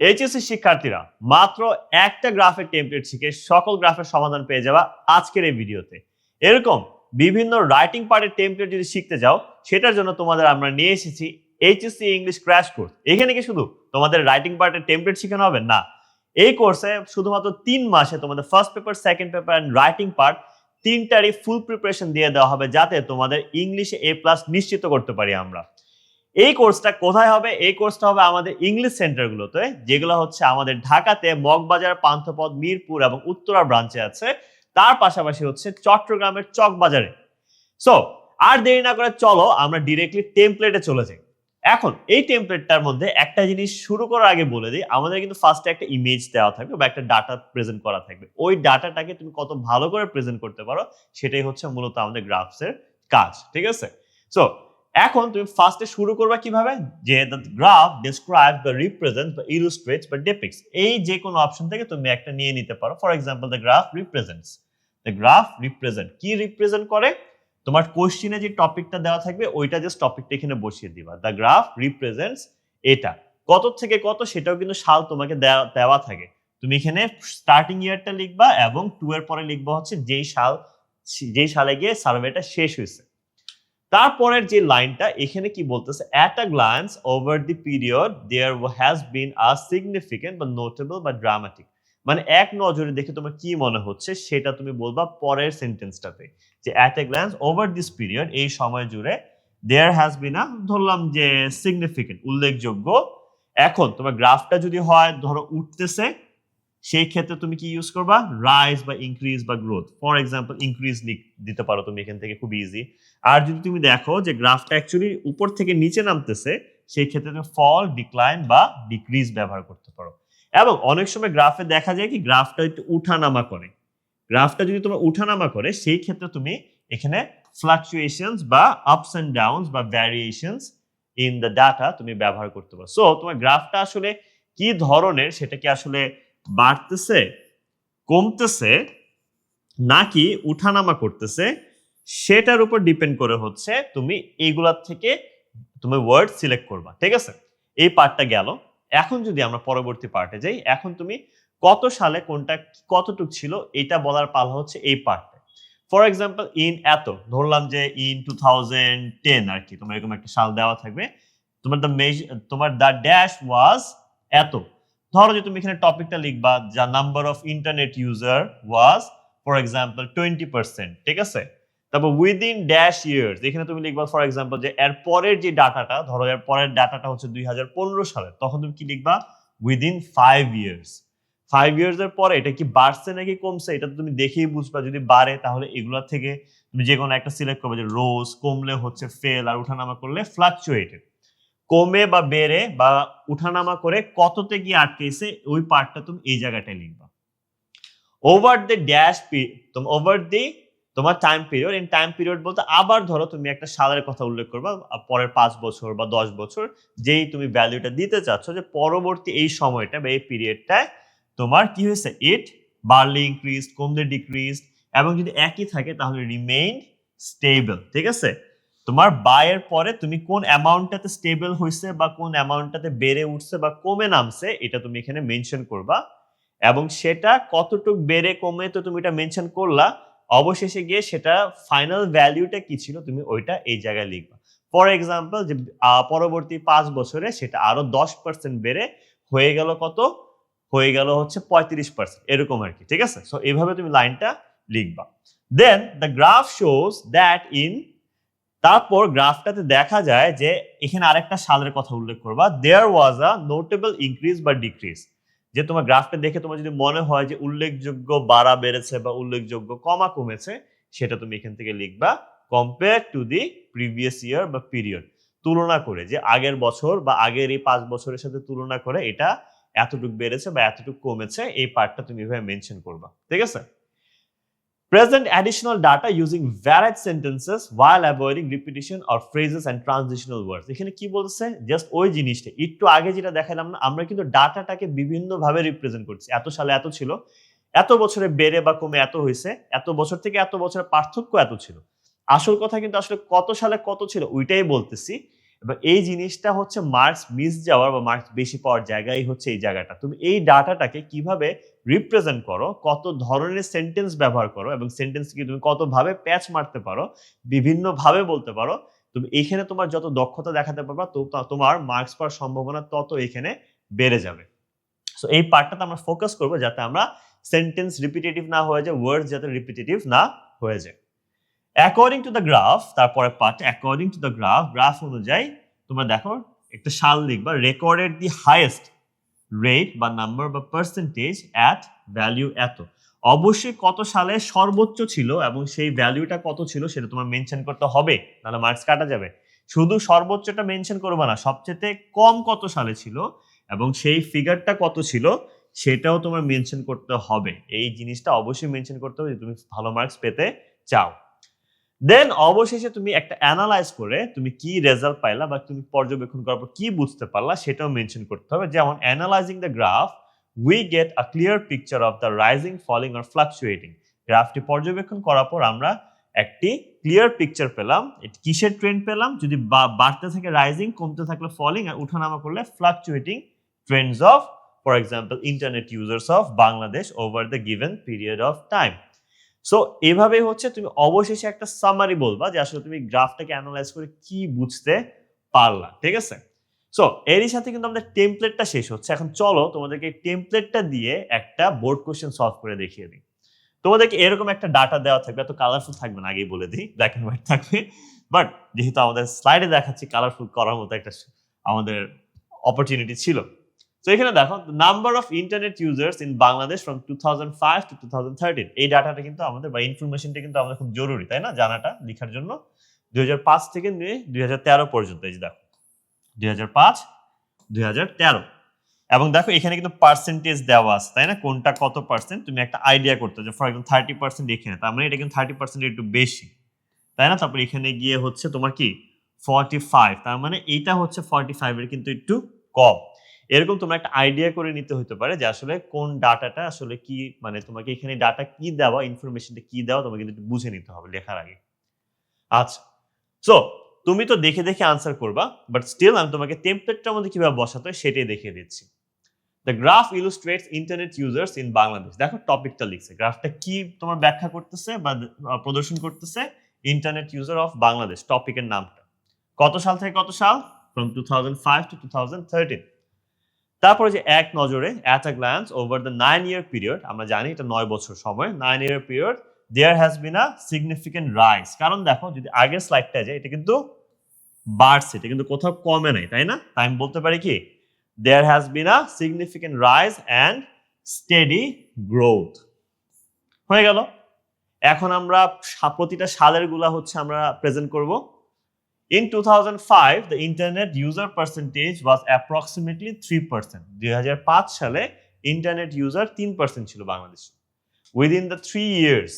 HSC শিক্ষার্থীরা মাত্র একটা গ্রাফের টেমপ্লেট শিখে সকল গ্রাফের সমাধান পেয়ে যাওয়া আজকের এই ভিডিওতে। এরকম বিভিন্ন রাইটিং পার্টের টেমপ্লেট যদি শিখতে যাও, সেটার জন্য তোমাদের আমরা নিয়ে এসেছি এইচএসসি ইংলিশ ক্র্যাশ কোর্স এখানে কি শুধু তোমাদের রাইটিং পার্টের টেমপ্লেট শিখানো হবে? না। এই কোর্সে শুধুমাত্র তিন মাসে তোমাদের first paper second paper and writing part তিনটারই full preparation দিয়ে দেওয়া হবে যাতে তোমাদের ইংলিশে এ প্লাস নিশ্চিত করতে পারি আমরা। এই কোর্সটা কোথায় হবে? এই কোর্সটা হবে আমাদের ইংলিশ সেন্টারগুলোতে যেগুলো হচ্ছে আমাদের ঢাকাতে মগবাজার, পান্থপথ, মিরপুর এবং উত্তরা ব্রাঞ্চে আছে। তার পাশাপাশি হচ্ছে চট্টগ্রামের চকবাজারে। সো আর দেরি না করে চলো, আমরা ডিরেক্টলি টেমপ্লেটে চলে যাই। এখন, এই টেমপ্লেটটার মধ্যে একটা জিনিস শুরু করার আগে বলে দিই, আমাদের কিন্তু ফার্স্টে একটা ইমেজ দেওয়া থাকবে বা একটা ডাটা প্রেজেন্ট করা থাকবে। ওই ডাটাটাকে তুমি কত ভালো করে প্রেজেন্ট করতে পারো, সেটাই হচ্ছে মূলত আমাদের গ্রাফসের কাজ, ঠিক আছে? সো এখন তুমি ফার্স্টে শুরু করবা কীভাবে? যে দ্য গ্রাফ ডিসক্রাইব বা রিপ্রেজেন্ট বা ইলুস্ট্রেটস বা ডেপিক্স এই যে কোনো অপশন থেকে তুমি একটা নিয়ে নিতে পারো। For example the graph represents the graph represent কি রিপ্রেজেন্ট করে? তোমার কোশ্চিনে যে টপিকটা দেওয়া থাকবে, ওইটা জাস্ট টপিকটা এখানে বসিয়ে দিবা। দ্য গ্রাফ রিপ্রেজেন্টস এটা। কত থেকে কত সেটাও কিন্তু সাল তোমাকে দেওয়া থাকে। তুমি এখানে স্টার্টিং ইয়ারটা লিখবা এবং টু এর পরে লিখবা হচ্ছে যেই সাল, যেই সালে গিয়ে সার্ভেটা শেষ হয়েছে। তারপরের যে লাইনটা, এখানে কি বলতেছে at a glance over the period there has been a significant বা নোটেবল বা ড্রামাটিক মানে এক নজরে দেখে তোমার কি মনে হচ্ছে, সেটা তুমি বলবা পরের সেন্টেন্সটাতে যে at a glance over this period এই সময় জুড়ে দেয়ার হ্যাজ বিন আ ধরলাম যে সিগনিফিকেন্ট উল্লেখযোগ্য। এখন তোমার গ্রাফটা যদি হয়, ধরো উঠতেছে সেই ক্ষেত্রে তুমি কি ইউজ করবা? রাইজ বা ইনক্রিজ বা গ্রোথ ফর এক্সাম্পল ইনক্রিজ দিতে পারো তুমি এখান থেকে, খুব ইজি আর যদি তুমি দেখো যে গ্রাফটা অ্যাকচুয়ালি উপর থেকে নিচে নামতেছে, সেই ক্ষেত্রে তুমি ফল ডিক্লাইন বা ডিক্রিজ ব্যবহার করতে পারো। এবং অনেক সময় গ্রাফে দেখা যায় কি গ্রাফটা একটু উঠানামা করে। গ্রাফটা যদি তোমার উঠানামা করে, সেই ক্ষেত্রে তুমি এখানে ফ্লাকচুয়েশনস বা আপস অ্যান্ড ডাউনস বা ভ্যারিয়েশনস ইন দ্য ডাটা তুমি ব্যবহার করতে পারো। সো তোমার গ্রাফটা আসলে কি ধরনের, সেটা কি আসলে বাড়তেছে, কমতেছে, নাকি উঠানামা করতেছে, সেটার উপর ডিপেন্ড করে হচ্ছে তুমি এইগুলার থেকে তুমি ওয়ার্ড সিলেক্ট করবা, ঠিক আছে? এই পার্টটা গেল। এখন যদি আমরা পরবর্তী পার্টে যাই, এখন তুমি কত সালে কোনটা, কতটুক ছিল, এটা বলার পালা হচ্ছে এই পার্টটা ফর এক্সাম্পল ইন এত, ধরলাম যে ইন টু থাউজেন্ড টেন আর কি, তোমার এরকম একটা সাল দেওয়া থাকবে, তোমার দ্য মেজ তোমার দ্য ড্যাশ ওয়াজ এত। ধরো যে তুমি এখানে টপিকটা লিখবা, যা number of internet user was for example twenty percent ঠিক আছে? তারপর উইদিন ড্যাশ ইয়ার্স এখানে তুমি লিখবা ফর এক্সাম্পল যে এর পরের যে ডাটাটা, ধরো এর পরের ডাটাটা হচ্ছে দুই হাজার পনেরো সালের তখন তুমি কি লিখবা? Within five years five years এর পরে এটা কি বাড়ছে নাকি কমছে, এটা তুমি দেখেই বুঝবা, যদি বাড়ে তাহলে এগুলোর থেকে তুমি যে কোনো একটা সিলেক্ট করবে যে রোজ কমলে হচ্ছে ফেল আর উঠানামা করলে ফ্লাকচুয়েটেড কমে বা বেড়ে বা উঠানামা করে কততে গিয়ে আটকেছে ওই পার্টটা তুমি এই জায়গাটায় লিখবা। Over the dash over the তোমার time period in time period বলতে আবার ধরো তুমি একটা সালের কথা উল্লেখ করবা পরের পাঁচ বছর বা দশ বছর যেই তুমি ভ্যালুটা দিতে চাচ্ছ যে পরবর্তী এই সময়টা বা এই পিরিয়ডটায় তোমার কি হয়েছে? ইট বার্লি ইনক্রিজ কমলে ডিক্রিজ এবং যদি একই থাকে তাহলে রিমেইন স্টেবল ঠিক আছে? তোমার বায়ের পরে তুমি কোন অ্যামাউন্টটাতে স্টেবল হয়েছে বা কোন অ্যামাউন্টটাতে বেড়ে উঠছে বা কমে নামছে, এটা তুমি এখানে মেনশন করবা। এবং সেটা কতটুক বেড়ে কমে তো তুমি এটা মেনশন করলা, অবশেষে গিয়ে সেটা ফাইনাল ভ্যালিউটা কি ছিল তুমি ওইটা এই জায়গায় লিখবা। ফর এক্সাম্পল যে পরবর্তী পাঁচ বছরে সেটা আরও দশ পার্সেন্ট বেড়ে হয়ে গেল কত? হয়ে গেল হচ্ছে পঁয়ত্রিশ পার্সেন্ট এরকম আর কি, ঠিক আছে? সো এইভাবে তুমি লাইনটা লিখবা। Then the graph shows that in তারপর গ্রাফটাতে দেখা যায় যে এখানে আরেকটা সালের কথা উল্লেখ করবা। There was a notable increase বা ডিক্রিজ যে তোমার গ্রাফটা দেখে তোমার যদি মনে হয় যে উল্লেখযোগ্য বাড়া বেড়েছে বা উল্লেখযোগ্য কমা কমেছে, সেটা তুমি এখান থেকে লিখবা compare to the previous year বা পিরিয়ড তুলনা করে যে আগের বছর বা আগের এই পাঁচ বছরের সাথে তুলনা করে এটা এতটুকু বেড়েছে বা এতটুকু কমেছে, এই পার্টটা তুমি এভাবে মেনশন করবা। ঠিক আছে? Present additional data using varied sentences while avoiding repetition or phrases and transitional words. এখানে কি বলছে? জাস্ট ওই জিনিসটা। একটু আগে যেটা দেখালাম না, আমরা কিন্তু ডাটাটাকে বিভিন্নভাবে রিপ্রেজেন্ট করছি। এত সালে এত ছিল, এত বছরে বেড়ে বা কমে এত হয়েছে, এত বছর থেকে এত বছরের পার্থক্য এত ছিল। আসল কথা কিন্তু আসলে কত সালে কত ছিল, ওইটাই বলতেছি। এবং এই জিনিসটা হচ্ছে মার্কস মিস যাওয়ার বা মার্কস বেশি পাওয়ার জায়গায় হচ্ছে এই জায়গাটা। তুমি এই ডাটাটাকে কীভাবে রিপ্রেজেন্ট করো, কত ধরনের সেন্টেন্স ব্যবহার করো এবং সেন্টেন্সকে তুমি কতভাবে প্যাচ মারতে পারো, বিভিন্নভাবে বলতে পারো, তুমি এখানে তোমার যত দক্ষতা দেখাতে পারবা তোমার মার্কস পাওয়ার সম্ভাবনা তত এখানে বেড়ে যাবে। সো এই পার্টটাতে আমরা ফোকাস করব যাতে আমরা সেন্টেন্স রিপিটেটিভ না হয়ে যায় ওয়ার্ড যাতে রিপিটেটিভ না হয়ে যায়। অ্যাকর্ডিং টু দ্য গ্রাফ তারপরে part according to the graph graph অনুযায়ী তোমরা দেখো, একটা সাল লিখবা রেকর্ডেড দি হাইয়েস্ট রেট বা নাম্বার বা পার্সেন্টেজ অ্যাট ভ্যালিউ এত। অবশ্যই কত সালে সর্বোচ্চ ছিল এবং সেই ভ্যালুটা কত ছিল সেটা তোমার মেনশন করতে হবে, নাহলে মার্কস কাটা যাবে। শুধু সর্বোচ্চটা মেনশন করবে না, সবচেয়ে কম কত সালে ছিল এবং সেই ফিগারটা কত ছিল সেটাও তোমার মেনশন করতে হবে। এই জিনিসটা অবশ্যই মেনশন করতে হবে যে তুমি ভালো মার্কস পেতে চাও। দেন অবশেষে তুমি একটা অ্যানালাইজ করে তুমি কি রেজাল্ট পাইলা বা তুমি পর্যবেক্ষণ করার পর কি বুঝতে পারলা সেটাও মেনশন করতে হবে। যেমন analysing the graph we get a clear picture of the rising falling R fluctuating গ্রাফটি পর্যবেক্ষণ করার পর আমরা একটি ক্লিয়ার পিকচার পেলাম কিসের ট্রেন্ড পেলাম, যদি বাড়তে থাকে রাইজিং কমতে থাকলে ফলিং আর উঠানামা করলে fluctuating trends of for example internet users of Bangladesh over the given period of time so এভাবে হচ্ছে তুমি অবশেষে একটা সামারি বলবা যে আসলে তুমি গ্রাফটাকে অ্যানালাইজ করে কি বুঝতে পারলা, ঠিক আছে? সো এরই সাথে কিন্তু আমাদের টেমপ্লেটটা শেষ হচ্ছে। এখন চলো তোমাদেরকে টেমপ্লেটটা দিয়ে একটা বোর্ড কোশ্চেন সলভ করে দেখিয়ে দিই। তোমাদেরকে এরকম একটা ডাটা দেওয়া থাকবে, এত কালারফুল থাকবে না, আগেই বলে দিই ব্ল্যাক অ্যান্ড হোয়াইট থাকবে। বাট যেহেতু আমাদের স্লাইডে দেখাচ্ছি কালারফুল করার মতো একটা আমাদের অপরচুনিটি ছিল। তো এখানে দেখো number of internet users in Bangladesh from two thousand five to two thousand thirteen এই ডাটাটা কিন্তু আমাদের, বা ইনফরমেশনটা কিন্তু আমাদের খুব জরুরি, তাই না? জানাটা, লেখার জন্য। দুই হাজার পাঁচ থেকে নিয়ে দুই হাজার তেরো পর্যন্ত, এই যে দেখো। দুই হাজার পাঁচ, দুই হাজার তেরো। এবং দেখো, এখানে কিন্তু পার্সেন্টেজ দেওয়া আছে, তাই না? কোনটা কত পার্সেন্ট তুমি একটা আইডিয়া করতে যে ফর এক্সাম্পল থার্টি পার্সেন্ট এখানে, তার মানে এটা কিন্তু থার্টি পার্সেন্ট একটু বেশি, তাই না? তারপর এখানে গিয়ে হচ্ছে তোমার কি? ফর্টি ফাইভ তার মানে এইটা হচ্ছে ফর্টি ফাইভের কিন্তু একটু কম। এরকম তোমার একটা আইডিয়া করে নিতে হতে পারে যে আসলে কোন ডাটাটা আসলে কি মানে তোমাকে এখানে ডাটা কি দেওয়া ইনফরমেশনটা কি দেওয়া, তোমাকে কিন্তু বুঝে নিতে হবে লেখার আগে। আচ্ছা সো তুমি তো দেখে দেখে আনসার করবা বাট স্টিল আমি তোমাকে টেমপ্লেটটার মধ্যে কীভাবে বসাতে হয় সেটাই দেখিয়ে দিচ্ছি। The graph illustrates internet users in Bangladesh দেখো টপিকটা লিখছে। গ্রাফটা কি তোমার ব্যাখ্যা করতেছে বা প্রদর্শন করতেছে? ইন্টারনেট ইউজার অফ বাংলাদেশ টপিকের নামটা। কত সাল থেকে কত সাল? From two thousand five to two thousand thirteen তারপরে যে এক নজরে at a glance over the nine year period আমরা জানি এটা নয় বছর সময় nine year period there has been a significant rise কারণ দেখো, যদি আগের স্লাইডটা যায়, এটা কিন্তু বাড়ছে, এটা কিন্তু কোথাও কমে নাই, তাই না? তাই আমি বলতে পারি কি? There has been a significant rise and steady growth হয়ে গেল। এখন আমরা প্রতিটা সালেরগুলা হচ্ছে আমরা প্রেজেন্ট করব। In 2005, the internet user percentage was approximately 3%. 2005 সালে ইন্টারনেট ইউজার 3% ছিল বাংলাদেশে। উইদিন দ্য থ্রি ইয়ার্স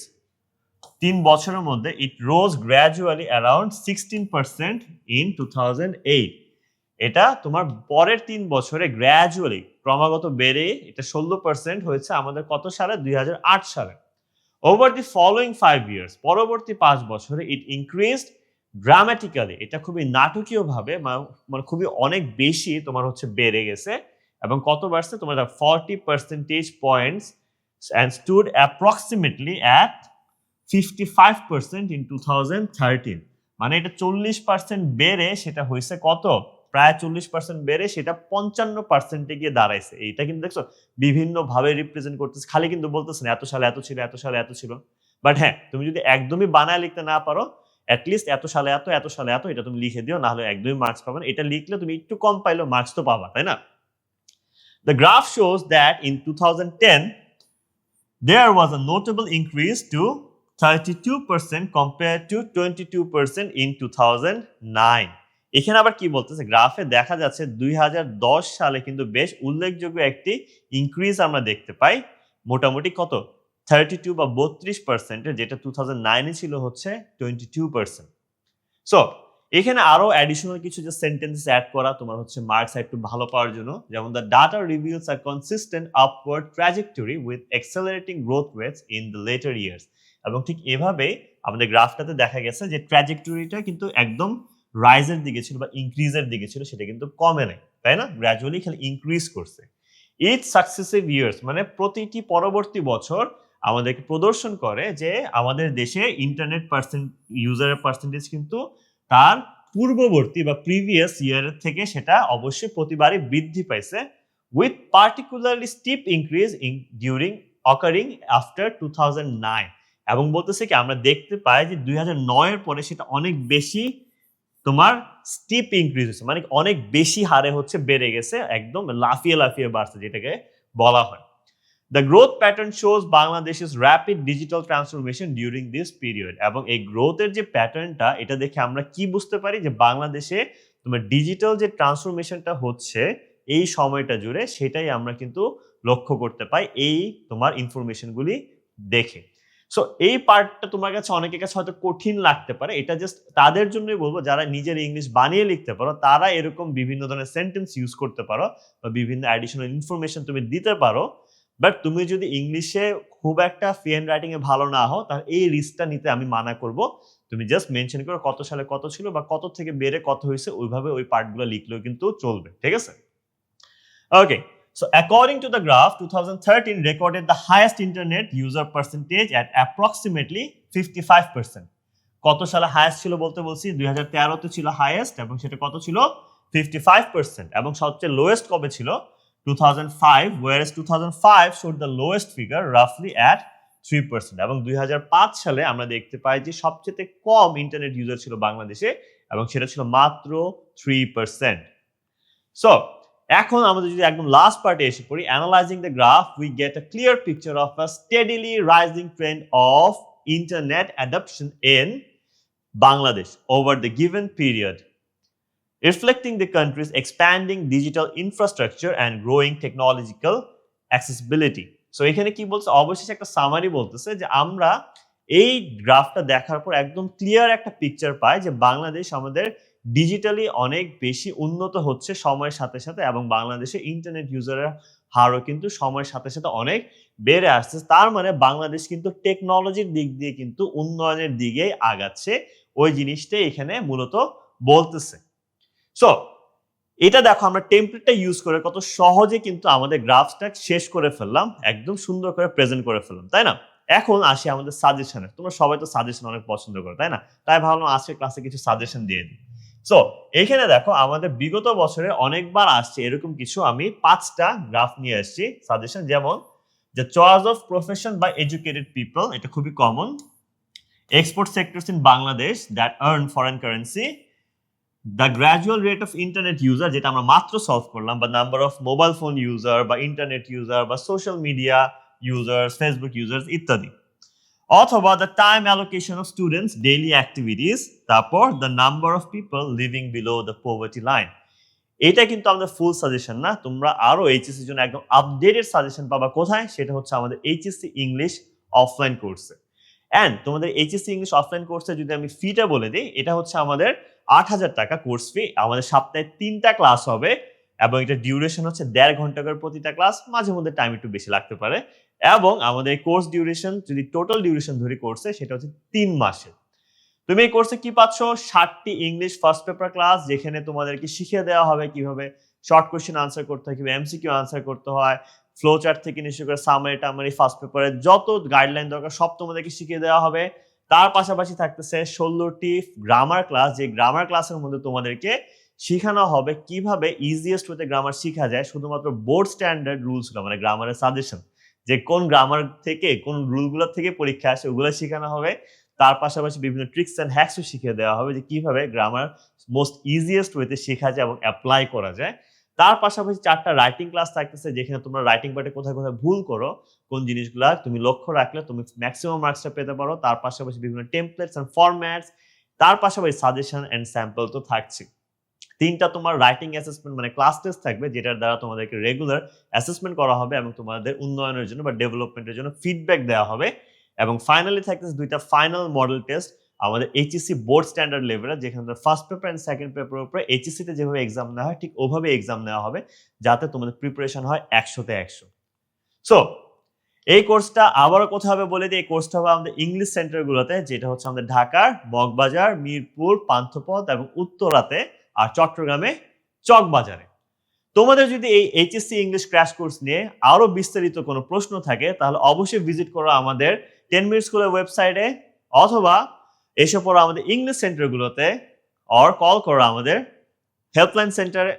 তিন বছরের মধ্যে rose gradually around sixteen percent in two এটা তোমার পরের তিন বছরে গ্র্যাজুয়ালি ক্রমাগত বেড়ে এটা ষোলো পার্সেন্ট হয়েছে আমাদের কত সালে? দুই হাজার আট সালে। Over the following five years পরবর্তী পাঁচ বছরে ইট ইনক্রিজড ড্রামাটিক্যালি এটা খুবই নাটকীয়ভাবে মানে খুবই অনেক বেশি তোমার হচ্ছে বেড়ে গেছে এবং কত বাড়ছে? তোমার forty percentage points and stood approximately at fifty five percent in two thousand thirteen মানে এটা চল্লিশ পার্সেন্ট বেড়ে, সেটা হয়েছে কত? প্রায় চল্লিশ পার্সেন্ট বেড়ে, সেটা পঞ্চান্ন পার্সেন্টে গিয়ে দাঁড়াইছে। এইটা কিন্তু দেখছ বিভিন্ন ভাবে রিপ্রেজেন্ট করতেছে। খালি কিন্তু বলতেছে না, এত সালে এত ছিল, এত সালে এত ছিল। বাট হ্যাঁ তুমি যদি একদমই বানায় লিখতে না পারো অ্যাটলিস্ট এত সালে এত এত সালে এত, এটা তুমি লিখে দিও না হলে একদমই মার্কস পাবে না। এটা লিখলে তুমি একটু কম পাইলেও মার্কস তো পাবা, তাই না? The graph shows that in two thousand ten there was a notable increase to 32% compared to 22% in 2009 এখানে আবার কি বলতেছে? গ্রাফে দেখা যাচ্ছে দুই হাজার দশ সালে কিন্তু বেশ উল্লেখযোগ্য একটি ইনক্রিজ আমরা দেখতে পাই। মোটামুটি কত? থার্টি টু বা বত্রিশ পার্সেন্টের যেটা টু থাউজেন্ড নাইনে ছিল হচ্ছে টোয়েন্টি টু পার্সেন্ট সো এখানে আরও অ্যাডিশনাল কিছু যে সেন্টেন্সেস অ্যাড করা, তোমার হচ্ছে মার্কস একটু ভালো পাওয়ার জন্য। যেমন the data reviews are consistent upward trajectory with accelerating growth rates in the latter years এবং ঠিক এভাবে আমাদের গ্রাফটাতে দেখা গেছে যে ট্র্যাজেক্টরিটা কিন্তু একদম রাইজের দিকে ছিল বা ইনক্রিজের দিকে ছিল, সেটা কিন্তু কমে নাই, তাই না? গ্র্যাজুয়ালি খালি ইনক্রিজ করছে। ইচ সাকসেসিভ ইয়ার্স মানে প্রতিটি পরবর্তী বছর আমাদেরকে প্রদর্শন করে যে আমাদের দেশে ইন্টারনেট পার্সেন্ট ইউজারের পার্সেন্টেজ কিন্তু তার পূর্ববর্তী বা প্রিভিয়াস ইয়ারের থেকে সেটা অবশ্যই প্রতিবারই বৃদ্ধি পাইছে with particularly steep increase in during occurring after two এবং বলতেছে কি আমরা দেখতে পাই যে দুই নয়ের পরে সেটা অনেক বেশি তোমার স্টিপ ইনক্রিজ হচ্ছে মানে অনেক বেশি হারে হচ্ছে বেড়ে গেছে, একদম লাফিয়ে লাফিয়ে বাড়ছে যেটাকে বলা হয়। The growth pattern shows Bangladesh is rapid digital transformation during this period এবং এই গ্রোথের যে প্যাটার্নটা এটা দেখে আমরা কি বুঝতে পারি যে বাংলাদেশে তোমার ডিজিটাল যে ট্রান্সফরমেশনটা হচ্ছে, এই সময়টা জুড়ে সেটাই আমরা কিন্তু লক্ষ্য করতে পাই এই তোমার ইনফরমেশনগুলি দেখে। সো এই পার্টটা তোমার কাছে, অনেকের কাছে হয়তো কঠিন লাগতে পারে। এটা জাস্ট তাদের জন্যই বলব, যারা নিজের ইংলিশ বানিয়ে লিখতে পারো, তারা এরকম বিভিন্ন ধরনের সেন্টেন্স ইউজ করতে পারো বা বিভিন্ন অ্যাডিশনাল ইনফরমেশন তুমি দিতে পারো বাট তুমি যদি ইংলিশে খুব একটা ফি হ্যান্ড রাইটিং এ ভালো না হও তাহলে এই রিস্কটা নিতে আমি মানা করব। তুমি জাস্ট মেনশন করো কত সালে কত ছিল বা কত থেকে বেড়ে কত হয়েছে ওইভাবে ওই পার্টগুলো লিখলেও কিন্তু চলবে ঠিক আছে? Okay So according to the graph, 2013 recorded the highest internet user percentage at approximately 55%. কত সালে হাইয়েস্ট ছিল বলতে বলছি? দুই হাজার তেরোতে ছিল হাইয়েস্ট এবং সেটা কত ছিল? ফিফটি ফাইভ পার্সেন্ট এবং সবচেয়ে লোয়েস্ট কবে ছিল? Two thousand five whereas two thousand five showed the lowest figure রাফলি at three percent এবং দুই হাজার পাঁচ সালে আমরা দেখতে পাই যে সবচেয়ে কম ইন্টারনেট ইউজার ছিল বাংলাদেশে এবং সেটা ছিল মাত্র থ্রি পার্সেন্ট সো এখন আমাদের যদি একদম লাস্ট পার্টে এসে পড়ি analysing the graph we get a clear picture of a steadily rising trend of internet adoption in Bangladesh over the given period reflecting the country's expanding digital infrastructure and growing technological accessibility. So এখানে কি বলছে? অবশেষে একটা summary বলতেছে যে আমরা এই গ্রাফটা দেখার পর একদম ক্লিয়ার একটা পিকচার পাই যে বাংলাদেশ আমাদের ডিজিটালি অনেক বেশি উন্নত হচ্ছে সময়ের সাথে সাথে এবং বাংলাদেশে ইন্টারনেট ইউজারের হারও কিন্তু সময়ের সাথে সাথে অনেক বেড়ে আসছে। তার মানে বাংলাদেশ কিন্তু টেকনোলজির দিক দিয়ে কিন্তু উন্নয়নের দিকে আগাচ্ছে। ওই জিনিসটাই এখানে মূলত বলতেছে। সো এটা দেখো আমরা টেমপ্লেটটা ইউজ করে কত সহজে কিন্তু আমাদের গ্রাফসটা শেষ করে ফেললাম, একদম সুন্দর করে প্রেজেন্ট করে ফেললাম, তাই না? এখন আসি আমাদের সাজেশনে তোমরা সবাই তো সাজেশন অনেক পছন্দ করো, তাই না? তাই ভাবলাম আজকে ক্লাসে কিছু সাজেশন দিয়ে দিই। সো এখানে দেখো আমাদের বিগত বছরে অনেকবার আসছে এরকম কিছু, আমি পাঁচটা গ্রাফ নিয়ে আসছি সাজেশন যেমন যে চয়েস অফ প্রফেশন বা এডুকেটেড পিপল এটা খুবই common export sectors in Bangladesh that earn foreign currency the gradual rate of internet user যেটা আমরা মাত্র সলভ করলাম, বা number of mobile phone user বা ইন্টারনেট ইউজার বা social media users Facebook users ইত্যাদি। অথবা the time allocation of students daily activities তারপর the number of people living below the poverty line এটা কিন্তু আমাদের ফুল সাজেশন না, তোমরা আরও এইচএসসির জন্য একদম আপডেটেড সাজেশন পাবা কোথায়? সেটা হচ্ছে আমাদের এইচএসসি ইংলিশ অফলাইন কোর্সে অ্যান্ড তোমাদের এইচএসসি ইংলিশ অফলাইন কোর্সে যদি আমি ফিটা বলে দিই, এটা হচ্ছে আমাদের আট হাজার টাকা কোর্স ফি আমাদের সপ্তাহে তিনটা ক্লাস হবে এবং এটা ডিউরেশন হচ্ছে দেড় ঘণ্টা করে প্রতিটা ক্লাস মাঝে মধ্যে টাইম একটু বেশি লাগতে পারে। এবং আমাদের কোর্স ডিউরেশন যদি টোটাল ডিউরেশন ধরি কোর্সে সেটা হচ্ছে তিন মাসের। তুমি এই কোর্সে কি পাচ্ছ? ষাটটি ইংলিশ ফার্স্ট পেপার ক্লাস যেখানে তোমাদেরকে শিখিয়ে দেওয়া হবে কীভাবে শর্ট কোয়েশ্চেন আনসার করতে হয়, কীভাবে এমসিকিউ আনসার করতে হয় ফ্লো চার্ট থেকে নিশ্চয় করে সামারি টামারি ফার্স্ট পেপারে যত গাইডলাইন দরকার সব তোমাদেরকে শিখিয়ে দেওয়া হবে। তার পাশাপাশি থাকতেছে ষোলোটি গ্রামার ক্লাস যে গ্রামার ক্লাসের মধ্যে তোমাদেরকে শেখানো হবে কীভাবে ইজিয়েস্ট ওয়েতে গ্রামার শেখা যায়, শুধুমাত্র বোর্ড স্ট্যান্ডার্ড রুলসগুলো মানে গ্রামারের সাজেশন যে কোন গ্রামার থেকে, কোন রুলগুলো থেকে পরীক্ষা আসে, ওগুলো শেখানো হবে। তার পাশাপাশি বিভিন্ন ট্রিক্স অ্যান্ড হ্যাক্সও শিখিয়ে দেওয়া হবে যে কীভাবে গ্রামার মোস্ট ইজিয়েস্ট ওয়েতে শেখা যায় এবং অ্যাপ্লাই করা যায়। তার পাশাপাশি চারটা রাইটিং ক্লাস থাকতেছে যেখানে তোমরা রাইটিং পার্টে কোথায় কোথায় ভুল করো, কোন জিনিসগুলা তুমি লক্ষ্য রাখলে তুমি ম্যাক্সিমাম মার্কসটা পেতে পারো। তার পাশাপাশি বিভিন্ন টেমপ্লেটস অ্যান্ড ফরম্যাটস তার পাশাপাশি সাজেশন অ্যান্ড স্যাম্পল তো থাকছে। তিনটা তোমার রাইটিং অ্যাসেসমেন্ট মানে ক্লাস টেস্ট থাকবে, যেটার দ্বারা তোমাদেরকে রেগুলার অ্যাসেসমেন্ট করা হবে এবং তোমাদের উন্নয়নের জন্য বা ডেভেলপমেন্টের জন্য ফিডব্যাক দেওয়া হবে। এবং ফাইনালি থাকতেছে দুইটা ফাইনাল মডেল টেস্ট আমাদের এইচএসসি বোর্ড স্ট্যান্ডার্ড লেভেলে যেখানে ফার্স্ট পেপার অ্যান্ড সেকেন্ড পেপারের উপরে এইচএসসিতে যেভাবে এক্সাম নেওয়া হয়, ঠিক ওভাবে এক্সাম নেওয়া হবে, যাতে তোমাদের প্রিপারেশন হয় একশোতে একশো। সো এই কোর্সটা আবারও কোথাও হবে বলে দিই? এই কোর্সটা হবে আমাদের ইংলিশ সেন্টারগুলোতে যেটা হচ্ছে আমাদের ঢাকার মগবাজার মিরপুর, পান্থপথ এবং উত্তরাতে আর চট্টগ্রামে চকবাজারে। তোমাদের যদি এই এইচএসসি ইংলিশ ক্র্যাশ কোর্স নিয়ে আরও বিস্তারিত কোনো প্রশ্ন থাকে, তাহলে অবশ্যই ভিজিট করো আমাদের টেন মিনিট স্কুলের ওয়েবসাইটে অথবা এসে পড়ো আমাদের ইংলিশ সেন্টারগুলোতে অর কল করো আমাদের হেল্পলাইন সেন্টারে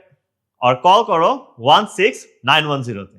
অর কল করো ওয়ান সিক্স নাইন ওয়ান জিরোতে